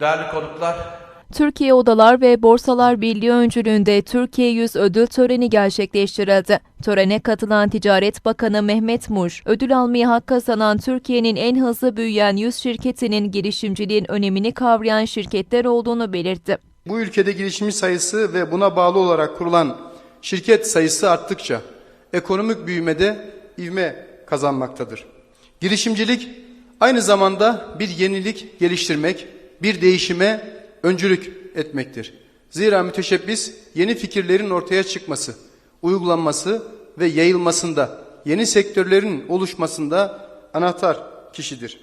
Değerli konuklar, Türkiye Odalar ve Borsalar Birliği öncülüğünde Türkiye Yüz ödül töreni gerçekleştirildi. Törene katılan Ticaret Bakanı Mehmet Muş, ödül almaya hak kazanan Türkiye'nin en hızlı büyüyen 100 şirketinin girişimciliğin önemini kavrayan şirketler olduğunu belirtti. Bu ülkede girişimci sayısı ve buna bağlı olarak kurulan şirket sayısı arttıkça ekonomik büyümede ivme kazanmaktadır. Girişimcilik aynı zamanda bir yenilik geliştirmek, bir değişime öncülük etmektir. Zira müteşebbis yeni fikirlerin ortaya çıkması, uygulanması ve yayılmasında, yeni sektörlerin oluşmasında anahtar kişidir.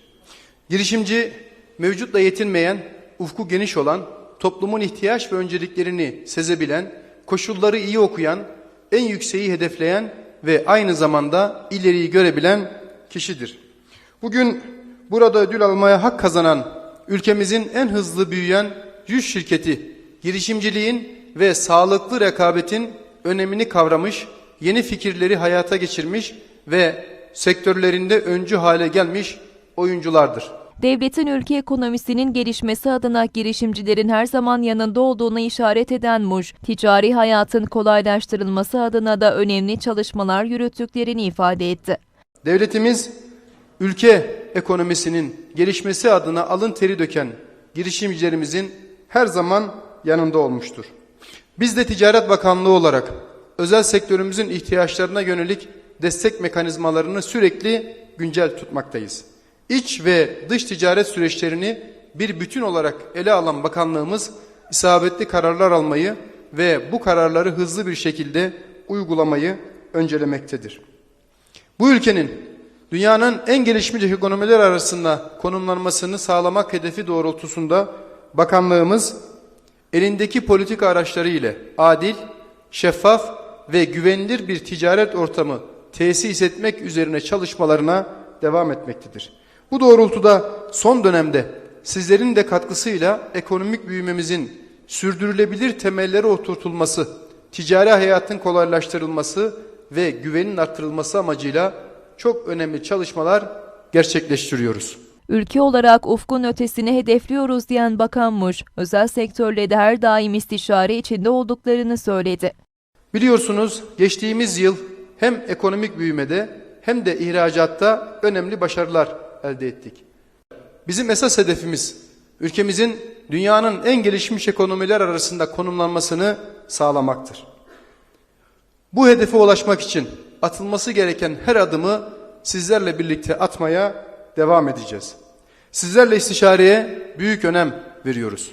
Girişimci mevcutla yetinmeyen, ufku geniş olan, toplumun ihtiyaç ve önceliklerini sezebilen, koşulları iyi okuyan, en yükseği hedefleyen ve aynı zamanda ileriyi görebilen kişidir. Bugün burada ödül almaya hak kazanan ülkemizin en hızlı büyüyen 100 şirketi girişimciliğin ve sağlıklı rekabetin önemini kavramış, yeni fikirleri hayata geçirmiş ve sektörlerinde öncü hale gelmiş oyunculardır. Devletin ülke ekonomisinin gelişmesi adına girişimcilerin her zaman yanında olduğuna işaret eden Muş, ticari hayatın kolaylaştırılması adına da önemli çalışmalar yürüttüklerini ifade etti. Devletimiz ülke ekonomisinin gelişmesi adına alın teri döken girişimcilerimizin her zaman yanında olmuştur. Biz de Ticaret Bakanlığı olarak özel sektörümüzün ihtiyaçlarına yönelik destek mekanizmalarını sürekli güncel tutmaktayız. İç ve dış ticaret süreçlerini bir bütün olarak ele alan bakanlığımız isabetli kararlar almayı ve bu kararları hızlı bir şekilde uygulamayı öncelemektedir. Bu ülkenin dünyanın en gelişmiş ekonomiler arasında konumlanmasını sağlamak hedefi doğrultusunda bakanlığımız elindeki politika araçları ile adil, şeffaf ve güvenilir bir ticaret ortamı tesis etmek üzerine çalışmalarına devam etmektedir. Bu doğrultuda son dönemde sizlerin de katkısıyla ekonomik büyümemizin sürdürülebilir temelleri oturtulması, ticari hayatın kolaylaştırılması ve güvenin artırılması amacıyla çok önemli çalışmalar gerçekleştiriyoruz. Ülke olarak ufkun ötesini hedefliyoruz diyen Bakan Muş, özel sektörle de her daim istişare içinde olduklarını söyledi. Biliyorsunuz geçtiğimiz yıl hem ekonomik büyümede hem de ihracatta önemli başarılar elde ettik. Bizim esas hedefimiz ülkemizin dünyanın en gelişmiş ekonomiler arasında konumlanmasını sağlamaktır. Bu hedefe ulaşmak için atılması gereken her adımı sizlerle birlikte atmaya devam edeceğiz. Sizlerle istişareye büyük önem veriyoruz.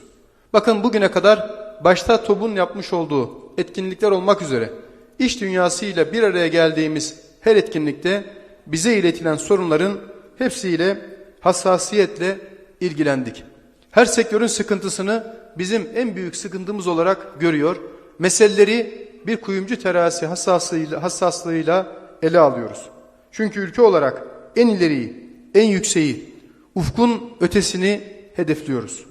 Bakın bugüne kadar başta TOB'un yapmış olduğu etkinlikler olmak üzere iş dünyasıyla bir araya geldiğimiz her etkinlikte bize iletilen sorunların hepsiyle hassasiyetle ilgilendik. Her sektörün sıkıntısını bizim en büyük sıkıntımız olarak görüyor. Meseleleri bir kuyumcu terazisi hassaslığıyla, hassaslığıyla ele alıyoruz. Çünkü ülke olarak en ileriyi, en yükseği, ufkun ötesini hedefliyoruz.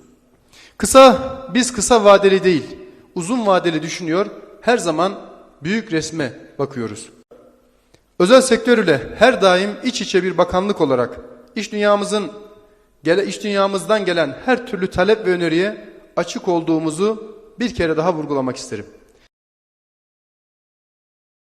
Kısa, biz kısa vadeli değil, uzun vadeli düşünüyor, her zaman büyük resme bakıyoruz. Özel sektör ile her daim iç içe bir bakanlık olarak iş dünyamızın gele iş dünyamızdan gelen her türlü talep ve öneriye açık olduğumuzu bir kere daha vurgulamak isterim.